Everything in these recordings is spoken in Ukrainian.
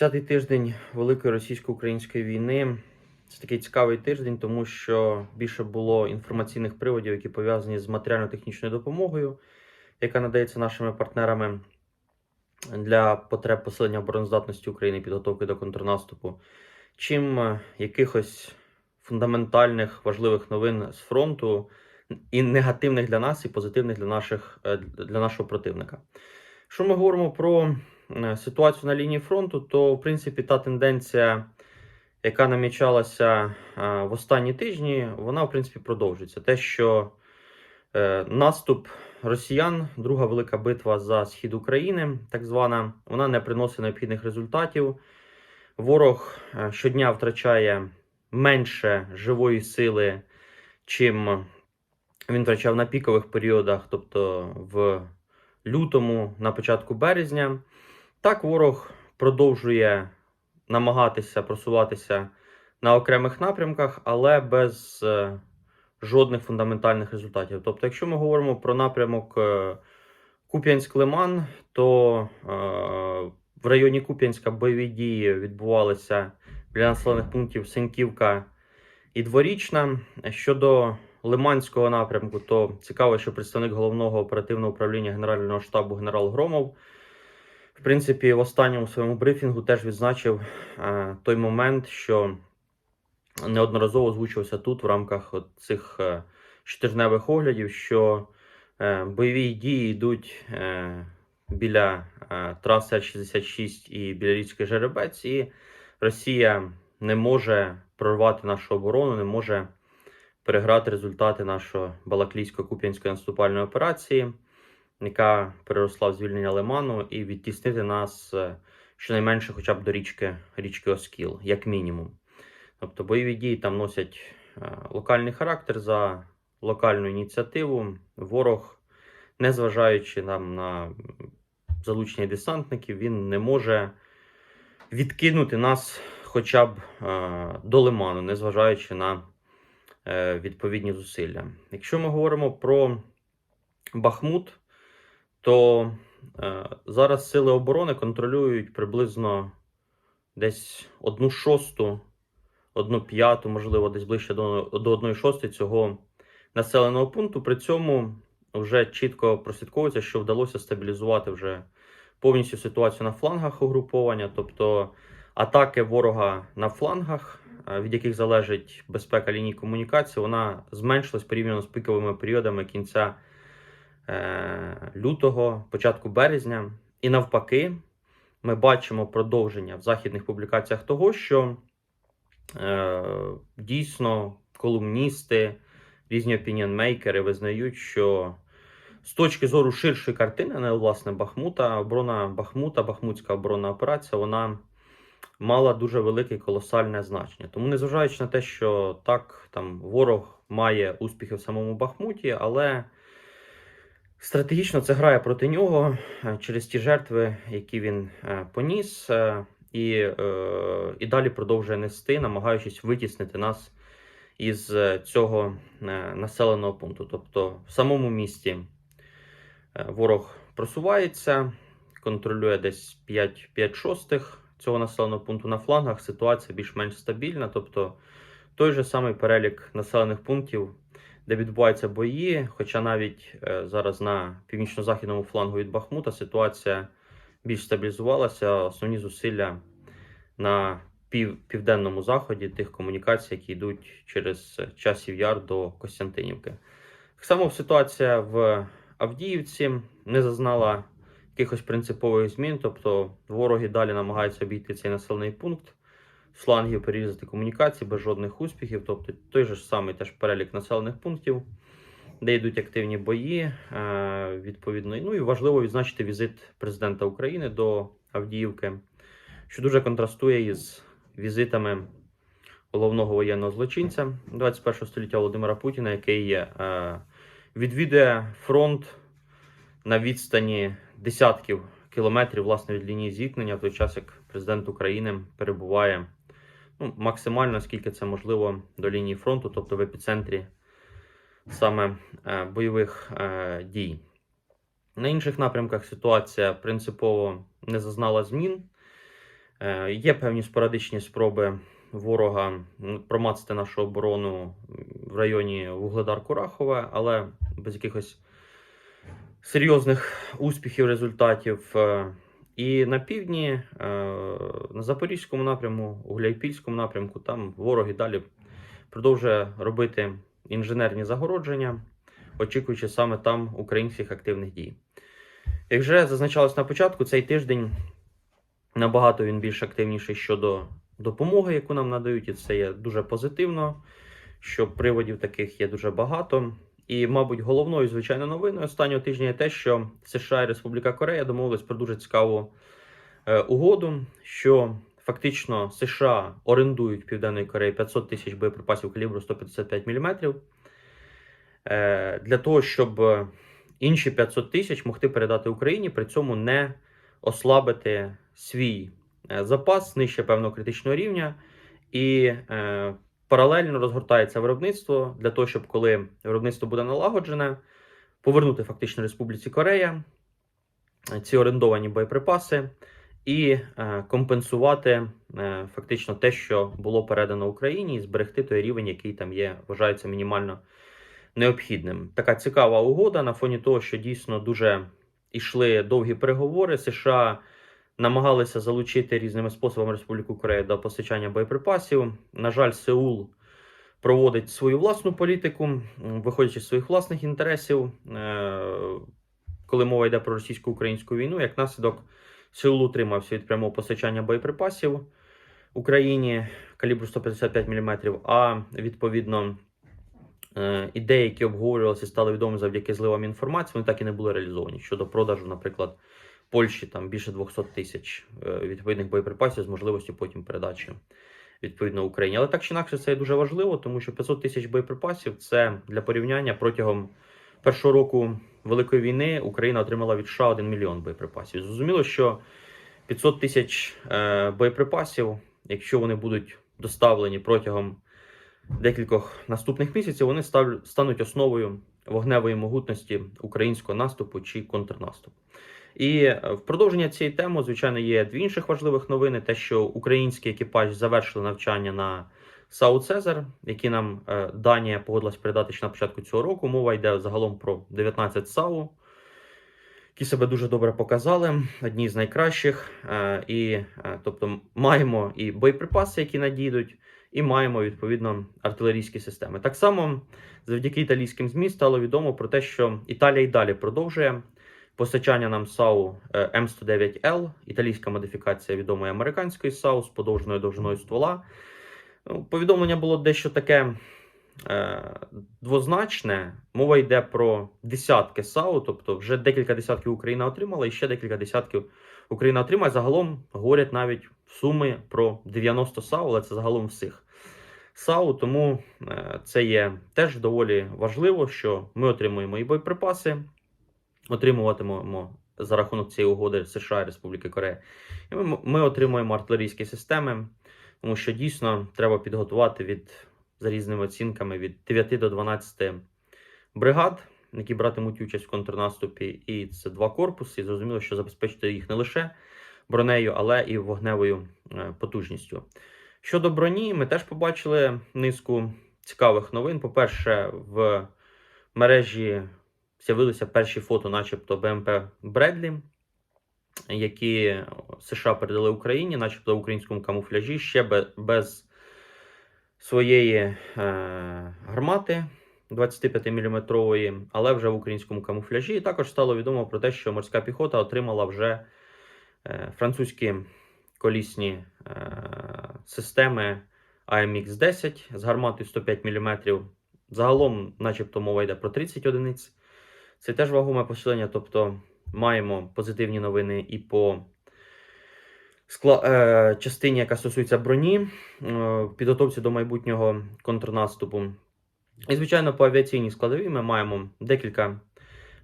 Десятий тиждень Великої російсько-української війни. Це такий цікавий тиждень, тому що більше було інформаційних приводів, які пов'язані з матеріально-технічною допомогою, яка надається нашими партнерами для потреб посилення обороноздатності України підготовки до контрнаступу, чим е, якихось фундаментальних важливих новин з фронту, і негативних для нас, і позитивних для, наших, е, для нашого противника. Якщо ми говоримо про ситуацію на лінії фронту, то в принципі та тенденція, яка намічалася е, в останні тижні, вона в принципі продовжується. Те, що е, наступ росіян, друга велика битва за схід України, так звана, вона не приносить необхідних результатів. Ворог е, щодня втрачає менше живої сили, чим він втрачав на пікових періодах, тобто в лютому, на початку березня. Так, ворог продовжує намагатися просуватися на окремих напрямках, але без е, жодних фундаментальних результатів. Тобто, якщо ми говоримо про напрямок е, Куп'янськ-Лиман, то е, в районі Куп'янська бойові дії відбувалися біля населених пунктів Сеньківка і Дворічна. Щодо Лиманського напрямку, то цікаво, що представник головного оперативного управління Генерального штабу генерал Громов, в принципі, в останньому своєму брифінгу теж відзначив е, той момент, що неодноразово озвучувався тут в рамках от цих е, оглядів, що е, бойові дії йдуть е, біля е, траси Р-66 і біля річки Жеребець, і Росія не може прорвати нашу оборону, не може переграти результати нашої Балаклійсько-Куп'янської наступальної операції, яка переросла в звільнення Лиману, і відтіснити нас е, щонайменше хоча б до річки, річки Оскіл, як мінімум. Тобто бойові дії там носять е, локальний характер за локальну ініціативу. Ворог, незважаючи там на залучення десантників, він не може відкинути нас хоча б е, до Лиману, незважаючи на відповідні зусилля. Якщо ми говоримо про Бахмут, то е, зараз сили оборони контролюють приблизно десь одну шосту, одну п'яту, можливо, десь ближче до, до одної шостої цього населеного пункту. При цьому вже чітко прослідковується, що вдалося стабілізувати вже повністю ситуацію на флангах угруповання, тобто атаки ворога на флангах, е, від яких залежить безпека ліній комунікації, вона зменшилась порівняно з піковими періодами кінця лютого, початку березня. І навпаки, ми бачимо продовження в західних публікаціях того, що е, дійсно колумністи, різні опініонмейкери визнають, що з точки зору ширшої картини, не власне Бахмута, оборона Бахмута, Бахмутська оборонна операція, вона мала дуже велике колосальне значення. Тому, незважаючи на те, що так, там ворог має успіхи в самому Бахмуті, але стратегічно це грає проти нього е, через ті жертви, які він е, поніс, е, і, і далі продовжує нести, намагаючись витіснити нас із цього населеного пункту. Тобто, в самому місті ворог просувається, контролює десь 5, 5 шостих цього населеного пункту на флангах. Ситуація більш-менш стабільна. Тобто той же самий перелік населених пунктів, де відбуваються бої. Хоча навіть е, зараз на північно-західному флангу від Бахмута ситуація більш стабілізувалася. Основні зусилля на пів, південному заході тих комунікацій, які йдуть через часів яр до Костянтинівки. Так само ситуація в Авдіївці не зазнала якихось принципових змін, тобто вороги далі намагаються обійти цей населений пункт, з флангів перерізати комунікації без жодних успіхів, тобто той же самий теж перелік населених пунктів, де йдуть активні бої. Е, відповідно, ну і важливо відзначити візит президента України до Авдіївки, що дуже контрастує із візитами головного воєнного злочинця 21 століття Володимира Путіна, який е, відвідує фронт на відстані десятків кілометрів власне від лінії зіткнення, в той час як президент України перебуває ну, максимально, скільки це можливо, до лінії фронту, тобто в епіцентрі саме е, бойових е, дій. На інших напрямках ситуація принципово не зазнала змін. Е, Є певні спорадичні спроби ворога промацати нашу оборону в районі Вугледар-Курахове, але без якихось серйозних успіхів, результатів. І на півдні, е, на Запорізькому напрямку, у Гуляйпільському напрямку, там ворог і далі продовжує робити інженерні загородження, очікуючи саме там українських активних дій. Як вже зазначалось на початку, цей тиждень набагато він більш активніший щодо допомоги, яку нам надають, і це є дуже позитивно, що приводів таких є дуже багато. І, мабуть, головною звичайно новиною останнього тижня є те, що США і Республіка Корея домовились про дуже цікаву е, угоду, що фактично США орендують Південної Кореї 500 тисяч боєприпасів калібру 155 мм е, для того, щоб інші 500 тисяч могти передати Україні, при цьому не ослабити свій е, запас нижче певного критичного рівня. І паралельно розгортається виробництво для того, щоб коли виробництво буде налагоджене, повернути фактично Республіці Корея е, ці орендовані боєприпаси і е, компенсувати е, фактично те, що було передано Україні, і зберегти той рівень, який там є, вважається мінімально необхідним. Така цікава угода на фоні того, що дійсно дуже йшли довгі переговори. США намагалися залучити різними способами Республіку Корея до постачання боєприпасів. На жаль, Сеул проводить свою власну політику, виходячи з своїх власних інтересів. Е, Коли мова йде про російсько-українську війну, як наслідок Сеул утримався від прямого постачання боєприпасів Україні калібру 155 мм, а відповідно е, ідеї, які обговорювалися, стали відомі завдяки зливам інформації, вони так і не були реалізовані щодо продажу, наприклад, Польщі там більше 200 тисяч е, відповідних боєприпасів з можливістю потім передачі відповідно Україні. Але так чи інакше це дуже важливо, тому що 500 тисяч боєприпасів це для порівняння протягом першого року Великої війни Україна отримала від США 1 мільйон боєприпасів. Зрозуміло, що 500 тисяч е, боєприпасів, якщо вони будуть доставлені протягом декількох наступних місяців, вони стануть основою вогневої могутності українського наступу чи контрнаступу. І е, в продовження цієї теми, звичайно, є дві інших важливих новини: те, що український екіпаж завершили навчання на САУ Цезар, які нам е, Данія погодилась передати ще на початку цього року. Мова йде загалом про 19 САУ, які себе дуже добре показали, одні з найкращих. Е, і, тобто, маємо і боєприпаси, які надійдуть, і маємо відповідно артилерійські системи. Так само, завдяки італійським ЗМІ стало відомо про те, що Італія й далі продовжує постачання нам САУ е, М109Л, італійська модифікація відомої американської САУ з подовженою довжиною ствола. Ну, Повідомлення було дещо таке е, двозначне. Мова йде про десятки САУ, тобто вже декілька десятків Україна отримала, і ще декілька десятків Україна отримає. Загалом говорять навіть суми про 90 САУ, але це загалом всіх. САУ, тому е, це є теж доволі важливо, що ми отримуємо і боєприпаси, отримуватимемо за рахунок цієї угоди США і Республіки Корея. І ми, ми отримуємо артилерійські системи, тому що дійсно треба підготувати від за різними оцінками від 9 до 12 бригад, які братимуть участь в контрнаступі, і це два корпуси. І зрозуміло, що забезпечити їх не лише бронею, але і вогневою е, потужністю. Щодо броні, ми теж побачили низку цікавих новин. По-перше, в мережі з'явилися перші фото, начебто БМП Бредлі, які США передали Україні, начебто в українському камуфляжі, ще без своєї е, гармати 25-мм, але вже в українському камуфляжі. І також стало відомо про те, що морська піхота отримала вже е, французькі колісні е, системи AMX-10 з гарматою 105 мм. Загалом, начебто, мова йде про 30 одиниць. Це теж вагоме посилення, тобто маємо позитивні новини і по скла... е, частині, яка стосується броні, е, підготовці до майбутнього контрнаступу. І, звичайно, по авіаційній складовій ми маємо декілька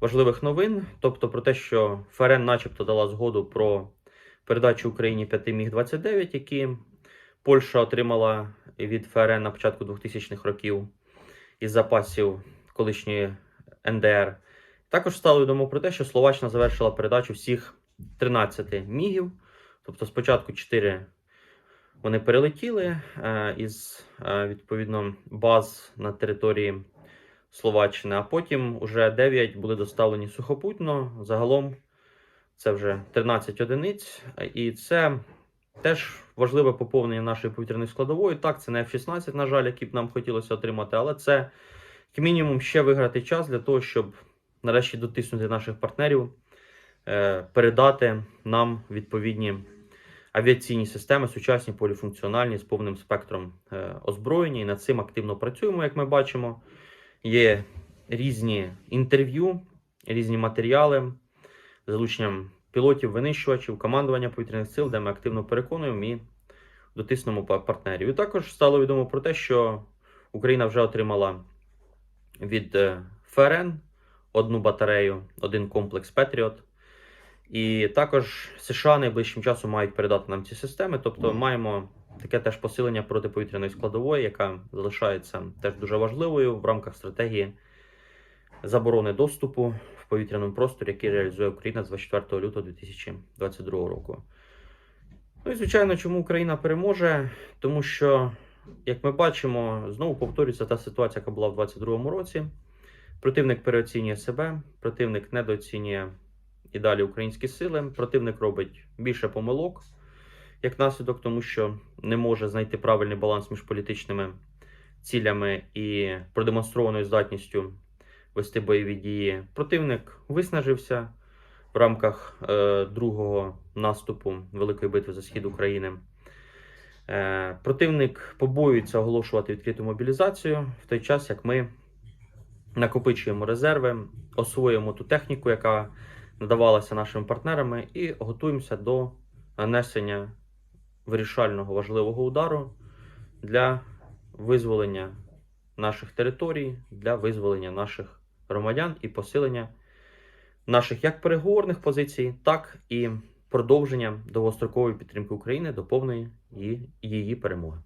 важливих новин, тобто про те, що ФРН начебто дала згоду про передачу Україні 5 Міг-29, які Польща отримала від ФРН на початку 2000-х років із запасів колишньої НДР. Також стало відомо про те, що Словаччина завершила передачу всіх 13 мігів Тобто спочатку 4 вони перелетіли е, із е, відповідно баз на території Словаччини, а потім уже 9 були доставлені сухопутно. Загалом це вже 13 одиниць, і це теж важливе поповнення нашої повітряної складової. Так, це не F-16, на жаль, які б нам хотілося отримати, але це як мінімум ще виграти час для того, щоб нарешті дотиснути наших партнерів, е, передати нам відповідні авіаційні системи, сучасні поліфункціональні з повним спектром е, озброєння. І над цим активно працюємо, як ми бачимо. Є різні інтерв'ю, різні матеріали залученням пілотів, винищувачів, командування повітряних сил, де ми активно переконуємо і дотиснемо партнерів. І також стало відомо про те, що Україна вже отримала від е, ФРН одну батарею, один комплекс Петріот. І також США найближчим часом мають передати нам ці системи. Тобто маємо таке теж посилення протиповітряної складової, яка залишається теж дуже важливою в рамках стратегії заборони доступу в повітряному просторі, який реалізує Україна з 24 лютого 2022 року. Ну і звичайно, чому Україна переможе? Тому що, як ми бачимо, знову повторюється та ситуація, яка була в 2022 році. Противник переоцінює себе, противник недооцінює і далі українські сили. Противник робить більше помилок як наслідок, тому що не може знайти правильний баланс між політичними цілями і продемонстрованою здатністю вести бойові дії. Противник виснажився в рамках е, другого наступу Великої битви за схід України. Е, противник побоюється оголошувати відкриту мобілізацію в той час, як ми накопичуємо резерви, освоюємо ту техніку, яка надавалася нашими партнерами, і готуємося до нанесення вирішального важливого удару для визволення наших територій, для визволення наших громадян і посилення наших як переговорних позицій, так і продовження довгострокової підтримки України до повної її, перемоги.